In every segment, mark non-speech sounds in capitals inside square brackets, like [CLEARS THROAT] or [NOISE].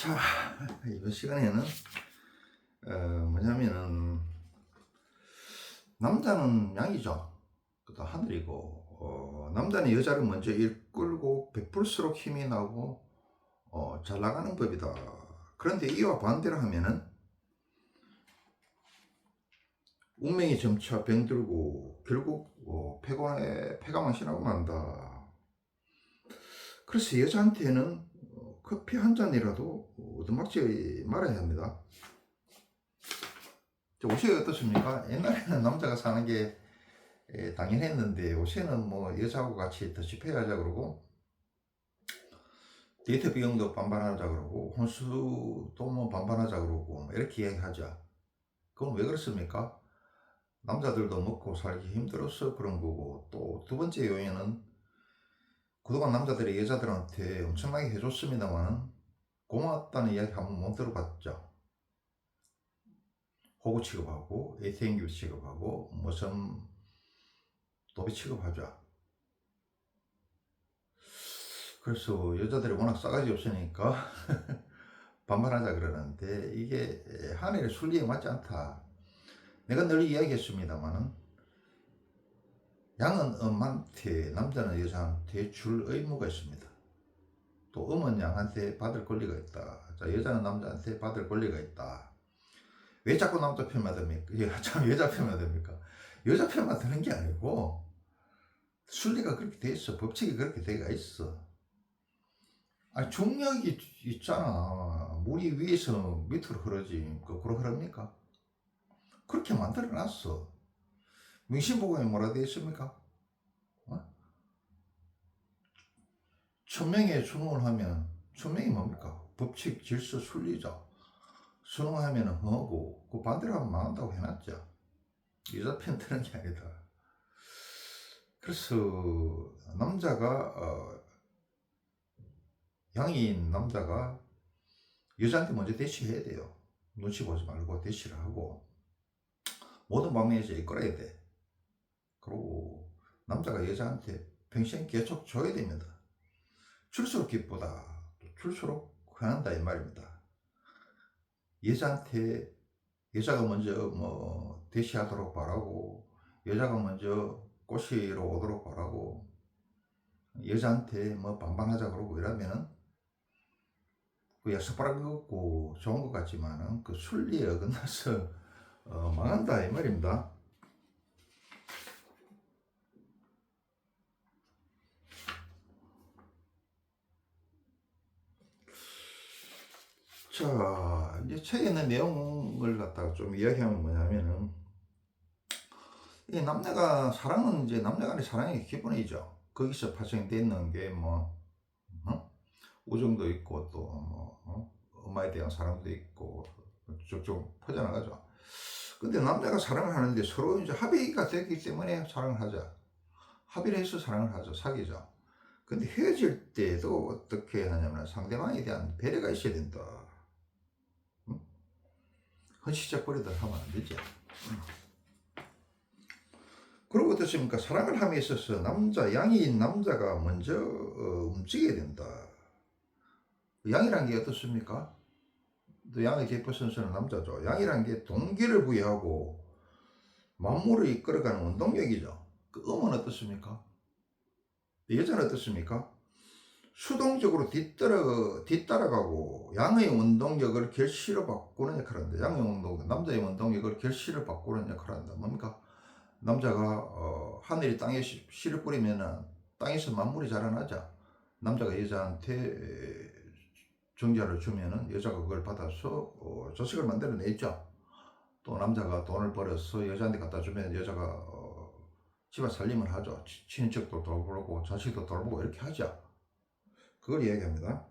자, 이번 시간에는 어, 뭐냐면은 남자는 양이죠. 그다음 하늘이고 어, 남자는 여자를 먼저 이끌고 베풀수록 힘이 나고 어, 잘 나가는 법이다. 그런데 이와 반대로 하면은 운명이 점차 병들고 결국 어, 폐가 폐가망신하고 만다. 그래서 여자한테는 어, 커피 한 잔이라도 얻어맞지 말아야 합니다. 저 옷이 어떻습니까? 옛날에는 남자가 사는 게 에, 당연했는데 요새는 뭐 여자하고 같이 더집해하자 그러고 데이트 비용도 반반하자 그러고 혼수도 뭐 반반하자 그러고 뭐 이렇게 이야기하자. 그건 왜 그렇습니까? 남자들도 먹고 살기 힘들어서 그런 거고 또 두 번째 요인은 그동안 남자들이 여자들한테 엄청나게 해줬습니다만은 고맙다는 이야기 한 번 못 들어봤죠. 호구 취급하고 ATM 취급하고 무슨 도비 취급하죠. 그래서 여자들이 워낙 싸가지 없으니까 [LAUGHS] 반발하자 그러는데 이게 하늘의 순리에 맞지 않다. 내가 늘 이야기했습니다만은 양은 엄한테 남자는 여자한테 줄 의무가 있습니다. 또 음은 양한테 받을 권리가 있다. 자, 여자는 남자한테 받을 권리가 있다. 왜 자꾸 남자 편만 듭니까? 예, [LAUGHS] 참 여자 편만 듭니까? 여자 편만 드는 게 아니고 순리가 그렇게 돼 있어. 법칙이 그렇게 돼가 있어. 아 중력이 있잖아. 물이 위에서 밑으로 흐르지. 거꾸로 흐릅니까? 그렇게 만들어 놨어. 명심보고에 뭐라 되어 있습니까? 어? 천명에 수능을 하면 천명이 뭡니까? 법칙, 질서, 순리죠. 수능하면 뭐고 그 반대로 하면 망한다고 해놨죠. 여자 편 드는 게 아니다. 그래서 남자가 어, 양인 남자가 여자한테 먼저 대시해야 돼요. 눈치 보지 말고 대시를 하고 모든 방면에서 이끌어야 돼. 그리고 남자가 여자한테 평생 계속 줘야 됩니다. 줄수록 기쁘다. 줄수록 화난다 이 말입니다. 여자한테 여자가 먼저 뭐 대시하도록 바라고 여자가 먼저 꼬시러 오도록 바라고 여자한테 뭐 반반하자 그러고 이러면은 그 약속바람 걷고 좋은 것 같지만은 그 순리에 [LAUGHS] 어긋나서 어, 망한다 이 말입니다. 자, 이제 책에 있는 내용을 갖다가 좀 이야기하면 뭐냐면은, 이 남녀가, 사랑은 이제 남녀 간의 사랑의 기본이죠. 거기서 파생되는 게 뭐, 어? 우정도 있고, 또 뭐, 어? 엄마에 대한 사랑도 있고, 쭉쭉 퍼져나가죠. 근데 남자가 사랑을 하는데 서로 이제 합의가 됐기 때문에 사랑을 하자. 합의를 해서 사랑을 하죠. 사귀죠. 근데 헤어질 때도 어떻게 하냐면 상대방에 대한 배려가 있어야 된다. 헌시적거리들 하면 안 되죠. 그리고 어떻습니까? 사랑을 함에 있어서 남자, 양인 남자가 먼저 어, 움직여야 된다. 양이란 게 어떻습니까? 또 양의 계포 선수는 남자죠. 양이란 게 동기를 부여하고 만물을 이끌어가는 운동력이죠. 그 음은 어떻습니까? 여자는 어떻습니까? 수동적으로 뒤따라, 뒤따라가고 양의 운동력을 결실로 바꾸는 역할을 한다. 양의 운동, 남자의 운동력을 결실로 바꾸는 역할을 한다. 뭡니까? 남자가 어, 하늘이 땅에 씨- 씨를 뿌리면은 땅에서 만물이 자라나자. 남자가 여자한테 정자를 주면은 여자가 그걸 받아서 어, 자식을 만들어내죠. 또 남자가 돈을 벌어서 여자한테 갖다 주면 여자가 어, 집안 살림을 하죠. 치- 친인척도 돌보고 자식도 돌보고 이렇게 하죠. 그걸 이야기합니다.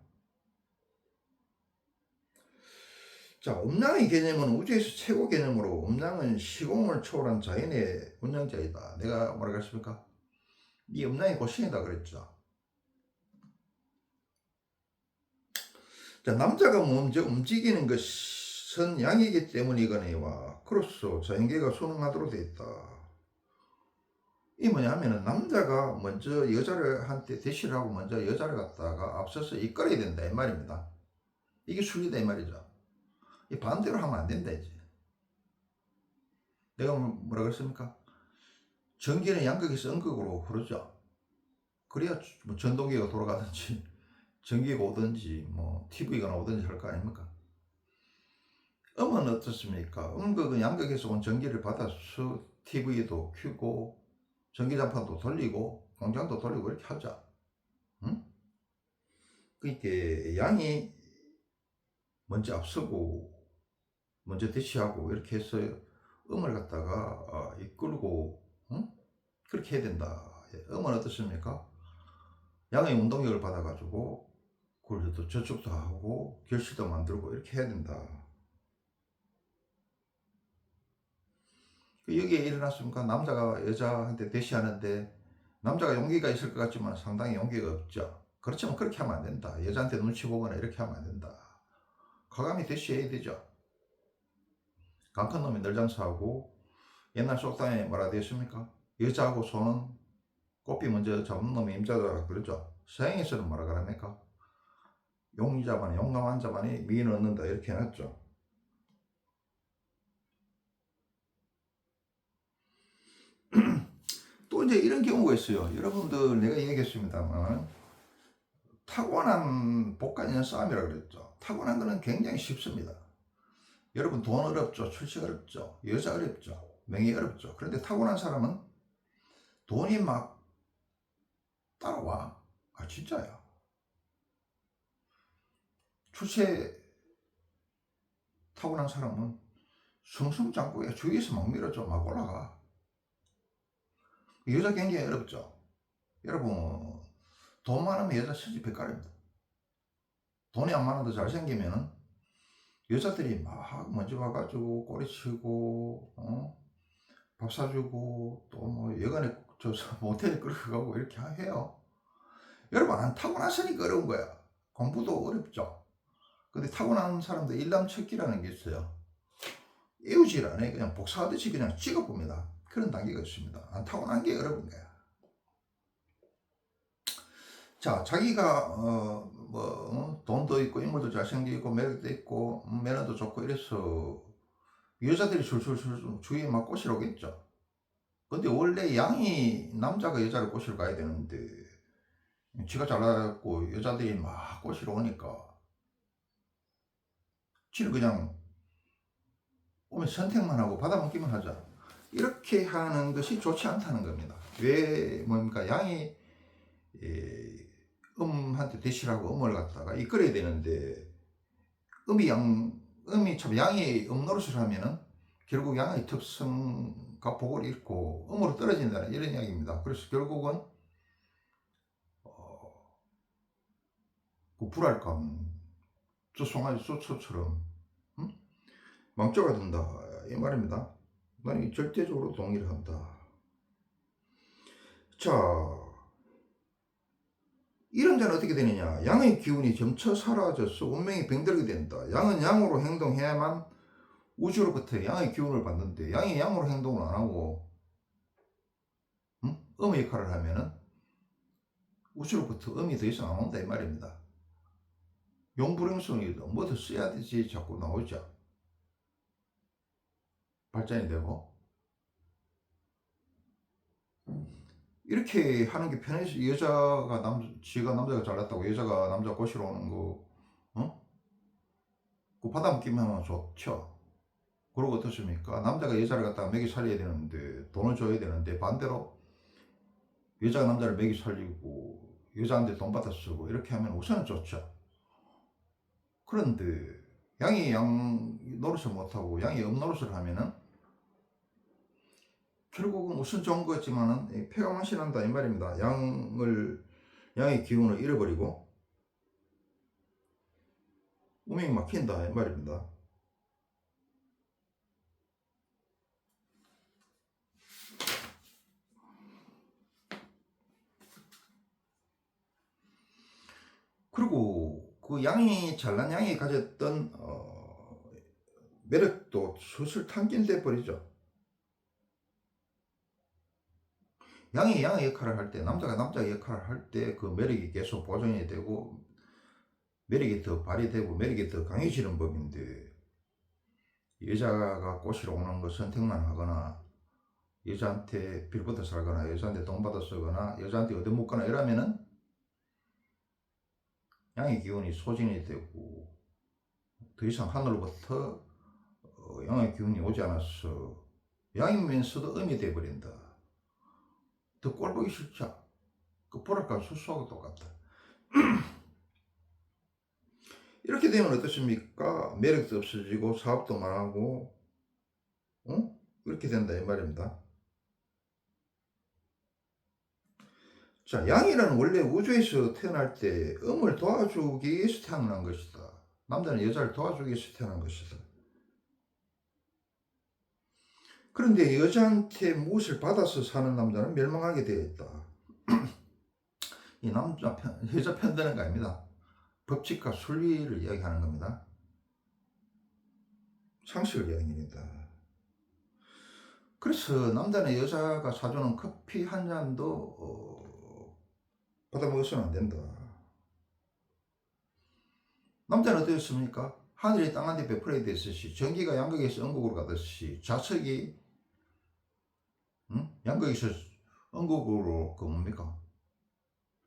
자, 음양의 개념은 우주에서 최고 개념으로 음양은 시공을 초월한 자연의 운영자이다. 내가 뭐라고 했습니까? 이 음양이 고신이다 그랬죠. 자, 남자가 먼저 움직이는 것은 양이기 때문이거니와 그로써 자연계가 순응하도록 되어 있다. 이 뭐냐면은 남자가 먼저 여자를 한테 대시를 하고 먼저 여자를 갖다가 앞서서 이끌어야 된다 이 말입니다. 이게 순리다 이 말이죠. 이 반대로 하면 안 된다 이제. 내가 뭐- 뭐라 그랬습니까? 전기는 양극에서 음극으로 흐르죠. 그래야 뭐 전동기가 돌아가든지 [LAUGHS] 전기가 오든지 뭐 TV가 오든지 할 거 아닙니까? 음은 어떻습니까? 음극은 양극에서 온 전기를 받아서 TV도 켜고 전기장판도 돌리고 공장도 돌리고 이렇게 하죠. 응? 그러니까 양이 먼저 앞서고 먼저 대시하고 이렇게 해서 음을 갖다가 어, 이끌고 응? 그렇게 해야 된다. 예, 음은 어떻습니까? 양의 운동력을 받아가지고 그걸 또 저축도 하고 결실도 만들고 이렇게 해야 된다. 그 여기에 일어났습니까? 남자가 여자한테 대시하는데 남자가 용기가 있을 것 같지만 상당히 용기가 없죠. 그렇지만 그렇게 하면 안 된다. 여자한테 눈치 보거나 이렇게 하면 안 된다. 과감히 대시해야 되죠. 강큰 놈이 널장사하고 옛날 속담에 뭐라 되었습니까? 여자하고 손은 꽃비 먼저 잡는 놈이 임자다 그러죠. 서양에서는 뭐라 그럽니까? 용의자만이 용감한 자만이 미인을 얻는다 이렇게 해놨죠. 또 이제 이런 경우가 있어요. 여러분들 내가 얘기했습니다만 타고난 복간이는 싸움이라 그랬죠. 타고난 거는 굉장히 쉽습니다. 여러분 돈 어렵죠. 출식 어렵죠. 여자 어렵죠. 명예 어렵죠. 그런데 타고난 사람은 돈이 막 따라와. 아 진짜야. 출세 타고난 사람은 승승장구에 주위에서 막 밀어줘 막 올라가. 여자 굉장히 어렵죠. 여러분 돈 많으면 여자 시집 백가입니다. 돈이 안 많아도 잘생기면은 여자들이 막 먼저 와가지고 꼬리치고 어? 밥 사주고 또 뭐 여간에 저 모텔에 끌고 가고 이렇게 해요. 여러분 안 타고났으니까 어려운 거야. 공부도 어렵죠. 근데 타고난 사람들 일남척기라는 게 있어요. 이우질 안 해. 그냥 복사하듯이 그냥 찍어봅니다. 그런 단계가 있습니다. 안 타고난 게 어려운 거야. 자, 자기가 어, 뭐 어, 돈도 있고 인물도 잘생기고 매력도 있고 음, 매너도 좋고 이래서 여자들이 술술술 주위에 막 꼬시러 오겠죠. 근데 원래 양이 남자가 여자를 꼬시러 가야 되는데 지가 잘나고 여자들이 막 꼬시러 오니까 지는 그냥 오면 선택만 하고 받아먹기만 하자. 이렇게 하는 것이 좋지 않다는 겁니다. 왜 뭡니까 양이 에, 음한테 대시라고 음을 갖다가 이끌어야 되는데 음이 양 음이 참 양이 음 노릇을 하면은 결국 양의 특성과 복을 잃고 음으로 떨어진다는 이런 이야기입니다. 그래서 결국은 어, 그 불알감 저 송아지 소처처럼 음? 망조가 된다 이 말입니다. 나는 절대적으로 동의를 한다. 자, 이런 자는 어떻게 되느냐? 양의 기운이 점차 사라져서 운명이 병들게 된다. 양은 양으로 행동해야만 우주로부터 양의 기운을 받는데 양이 양으로 행동을 안 하고 음? 음의 역할을 하면은 우주로부터 음이 더 이상 안 온다 이 말입니다. 용불행성이도 뭐더 써야 되지 자꾸 나오죠. 발전이 되고 이렇게 하는 게 편해서 여자가 남 지가 남자가 잘났다고 여자가 남자 꼬시러 오는 거 어? 그 받아먹기만 좋죠. 그리고 어떻습니까? 남자가 여자를 갖다가 먹이 살려야 되는데 돈을 줘야 되는데 반대로 여자가 남자를 먹이 살리고 여자한테 돈 받아 쓰고 이렇게 하면 우선은 좋죠. 그런데 양이 양 노릇을 못하고 양이 음 노릇을 하면은 결국은 우선 좋은 거였지만은 폐가 망신한다 이 말입니다. 양을 양의 기운을 잃어버리고 운명이 막힌다 이 말입니다. 그리고 그 양이 잘난 양이 가졌던 어, 매력도 슬슬 탕진돼 버리죠. 양이 양의 역할을 할 때, 남자가 남자의 역할을 할 때 그 매력이 계속 보존이 되고 매력이 더 발휘되고 매력이 더 강해지는 법인데 여자가 꼬시러 오는 거 선택만 하거나 여자한테 빌붙어 살거나 여자한테 돈 받아 쓰거나 여자한테 얻어먹거나 이러면은 양의 기운이 소진이 되고 더 이상 하늘로부터 어, 양의 기운이 오지 않아서 양이면서도 음이 돼버린다. 더 꼴보기 싫죠. 그 보랄까 수수하고 똑같다. [CLEARS THROAT] 이렇게 되면 어떻습니까? 매력도 없어지고 사업도 말하고 어? 이렇게 된다 이 말입니다. 자, 양이라는 원래 우주에서 태어날 때 음을 도와주기 위해서 태어난 것이다. 남자는 여자를 도와주기 위해서 태어난 것이다. 그런데 여자한테 무엇을 받아서 사는 남자는 멸망하게 되어 있다. [CLEARS THROAT] 이 남자 편, 여자 편드는 거 아닙니다. 법칙과 순리를 이야기하는 겁니다. 상식을 이야기합니다. 그래서 남자는 여자가 사주는 커피 한 잔도 어, 받아 먹어서는 안 된다. 남자는 어떻습니까? 하늘이 땅한테 베풀어야 됐듯이 전기가 양극에서 음극으로 가듯이 자석이 응? 양극에서 음극으로 그 뭡니까?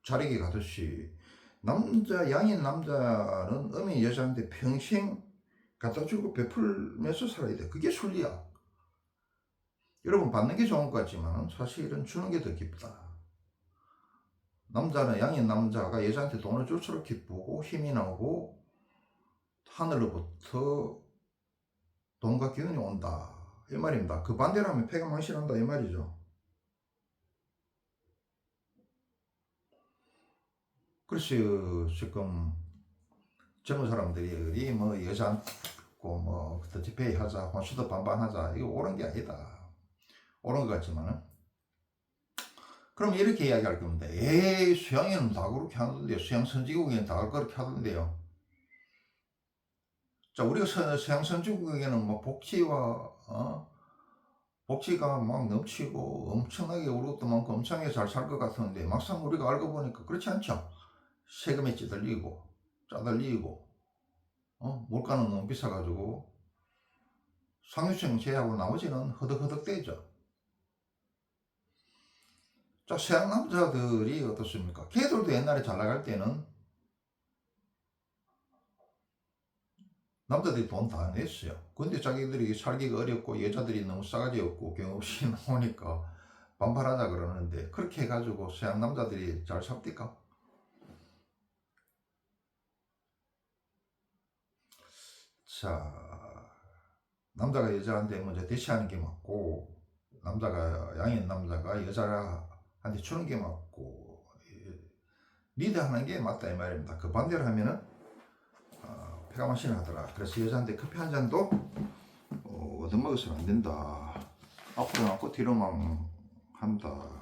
자력이 가듯이 남자 양인 남자는 음인 여자한테 평생 갖다 주고 베풀면서 살아야 돼. 그게 순리야. 여러분 받는 게 좋은 것 같지만 사실은 주는 게 더 기쁘다. 남자는 양인 남자가 여자한테 돈을 줄수록 기쁘고 힘이 나고 하늘로부터 돈과 기운이 온다. 이 말입니다. 그 반대로 하면 폐가 망신한다. 이 말이죠. 그래서 지금 젊은 사람들이 뭐 여자 고 뭐 더치페이 하자, 혼수도 반반하자 이거 옳은 게 아니다. 옳은 것 같지만은 그럼 이렇게 이야기할 겁니다. 에이 수양에는 다 그렇게 하던데요. 수양 선지국에는 다 그렇게 하던데요. 자 우리가 서, 수양 선지국에는 뭐 복지와 어? 복지가 막 넘치고 엄청나게 것도 많고 엄청나게 잘 살 것 같은데 막상 우리가 알고 보니까 그렇지 않죠. 세금에 찌들리고 짜들리고 어? 물가는 너무 비싸가지고 상류층 제하고 나머지는 허덕허덕대죠. 자, 서양 남자들이 어떻습니까? 걔들도 옛날에 잘 나갈 때는 남자들이 돈 다 냈어요. 근데 자기들이 살기가 어렵고 여자들이 너무 싸가지 없고 경없이 [LAUGHS] 나오니까 반발하자 그러는데 그렇게 해가지고 서양 남자들이 잘 삽니까? 자, 남자가 여자한테 먼저 대시하는 게 맞고, 남자가, 양인 남자가 여자한테 주는 게 맞고, 예, 리드하는 게 맞다 이 말입니다. 그 반대로 하면은, 어, 폐가 마시는 하더라. 그래서 여자한테 커피 한 잔도 어, 얻어먹어서는 안 된다. 앞으로 안고 뒤로만 한다.